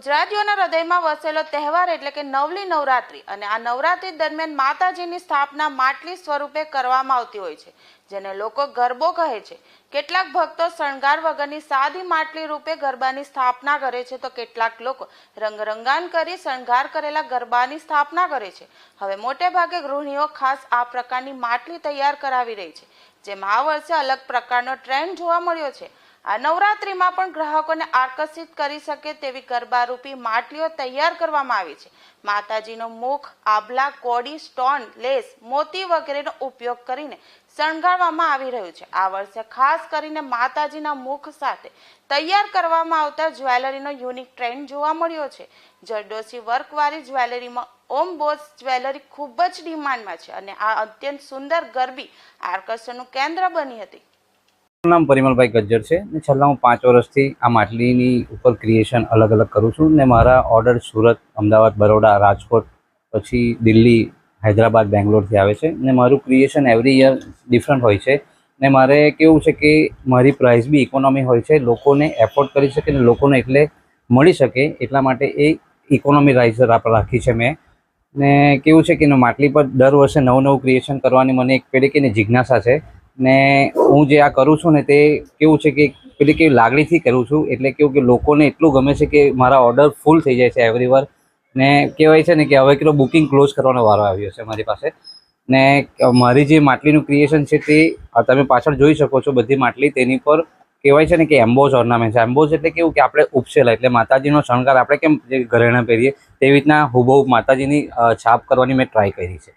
ગુજરાતીઓના હૃદયમાં વસેલો તહેવાર એટલે કે નવલી નવરાત્રી અને આ નવરાત્રી દરમિયાન માતાજીની સ્થાપના માટલી સ્વરૂપે કરવામાં આવતી હોય છે, જેને લોકો ગરબો કહે છે. કેટલાક ભક્તો શણગાર વગરની સાદી માટલી રૂપે ગરબાની સ્થાપના કરે છે, તો કેટલાક લોકો રંગરંગાન કરી શણગાર કરેલા ગરબાની સ્થાપના કરે છે. હવે મોટે ભાગે ગૃહિણીઓ ખાસ આ પ્રકારની માટલી તૈયાર કરાવી રહી છે, જેમાં આ વર્ષે અલગ પ્રકારનો ટ્રેન્ડ જોવા મળ્યો છે. આ નવરાત્રીમાં પણ ગ્રાહકોને આકર્ષિત કરી શકે તેવી ગરબારૂપી માટલીઓ તૈયાર કરવામાં આવી છે. માતાજીનો મુખ, આભલા, કોડી, સ્ટોન, લેસ, મોતી વગેરેનો ઉપયોગ કરીને શણગારવામાં આવી રહ્યું છે. આ વર્ષે ખાસ કરીને માતાજીના મુખ સાથે તૈયાર કરવામાં આવતા જ્વેલરીનો યુનિક ટ્રેન્ડ જોવા મળ્યો છે. જરડોશી વર્કવાળી જ્વેલરીમાં ઓમ બોસ જ્વેલરી ખૂબ જ ડિમાન્ડમાં છે અને આ અત્યંત સુંદર ગરબી આકર્ષણનું કેન્દ્ર બની હતી. નામ પરિમલભાઈ ગજ્જર છે ને છેલ્લા હું પાંચ વર્ષથી આ માટલીની ઉપર ક્રિએશન અલગ અલગ કરું છું ને મારા ઓર્ડર સુરત, અમદાવાદ, બરોડા, રાજકોટ, પછી દિલ્હી, હૈદરાબાદ, બેંગ્લોરથી આવે છે ને મારું ક્રિએશન એવરી યર ડિફરન્ટ હોય છે ને મારે કેવું છે કે મારી પ્રાઇસ બી ઇકોનોમી હોય છે, લોકોને એફોર્ડ કરી શકે ને લોકોને એટલે મળી શકે એટલા માટે એ ઇકોનોમી રાઇઝર આપણે રાખી છે મેં. ને કેવું છે કે માટલી પર દર વર્ષે નવું નવું ક્રિએશન કરવાની મને એક પેઢી કે જિજ્ઞાસા છે ને હું જે આ કરું છું ને તે કેવું છે કે પેલી કેવી લાગણીથી કરું છું, એટલે કેવું કે લોકોને એટલું ગમે છે કે મારા ઓર્ડર ફૂલ થઈ જાય છે એવરી વાર. ને કહેવાય છે ને કે હવે કેટલો બુકિંગ ક્લોઝ કરવાનો વારો આવ્યો છે મારી પાસે. ને મારી જે માટલીનું ક્રિએશન છે તે તમે પાછળ જોઈ શકો છો બધી માટલી, તેની પર કહેવાય છે ને કે એમ્બોઝ ઓર્નામેન્ટ છે. એમ્બોઝ એટલે કેવું કે આપણે ઉપસેલા, એટલે માતાજીનો શણગાર આપણે કેમ જે ઘરેણા પહેરીએ, તેવી રીતના હુબહુ માતાજીની છાપ કરવાની મેં ટ્રાય કરી છે.